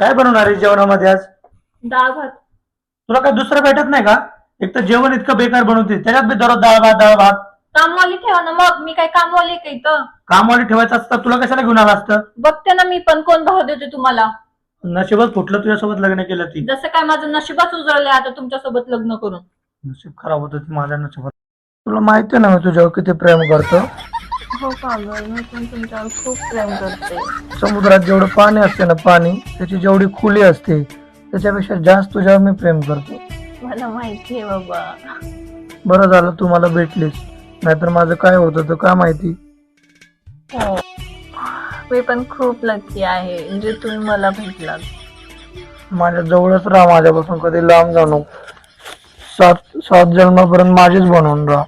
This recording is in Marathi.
काय बनवणार आहे जेवणामध्ये आज? डाळ भात. तुला काय दुसरं भेटत नाही का? एक तर जेवण इतकं बेकार बनवते. त्याच्यात बी दररोज डाळ भात डाळ भात. कामवाली ठेवा ना मग. मी काय कामवाली का इथं? कामवाली ठेवायचं असतं तुला कशाला घेऊन आलं असतं? बघते ना मी पण कोण भाव देते तुम्हाला? नशिबच फुटलं तुझ्यासोबत लग्न केलं ती. जसं काय माझं नशिबाच उजळलंय आता तुमच्यासोबत लग्न करून. नशीब खराब होतं ती माझ्या नशिबात. तुला माहिती आहे ना मी तुझ्यावर किती प्रेम करतो? हो का? मी पण तुमच्यावर खूप प्रेम करते समुद्रात जेवढं पाणी असते ना पाणी त्याची जेवढी खुली असते त्याच्यापेक्षा जास्त तुझ्यावर मी प्रेम करतो. मला माहिती आहे बाबा. बरं झालं तू मला भेटलीस. नाहीतर माझं काय होतं तर का माहिती? हो. मी पण खूप लकी आहे म्हणजे तुम्ही मला भेटलात. माझ्या जवळच राहा माझ्यापासून कधी लांब जाऊ नको. सात सात जन्मापर्यंत माझीच बनवून राहा.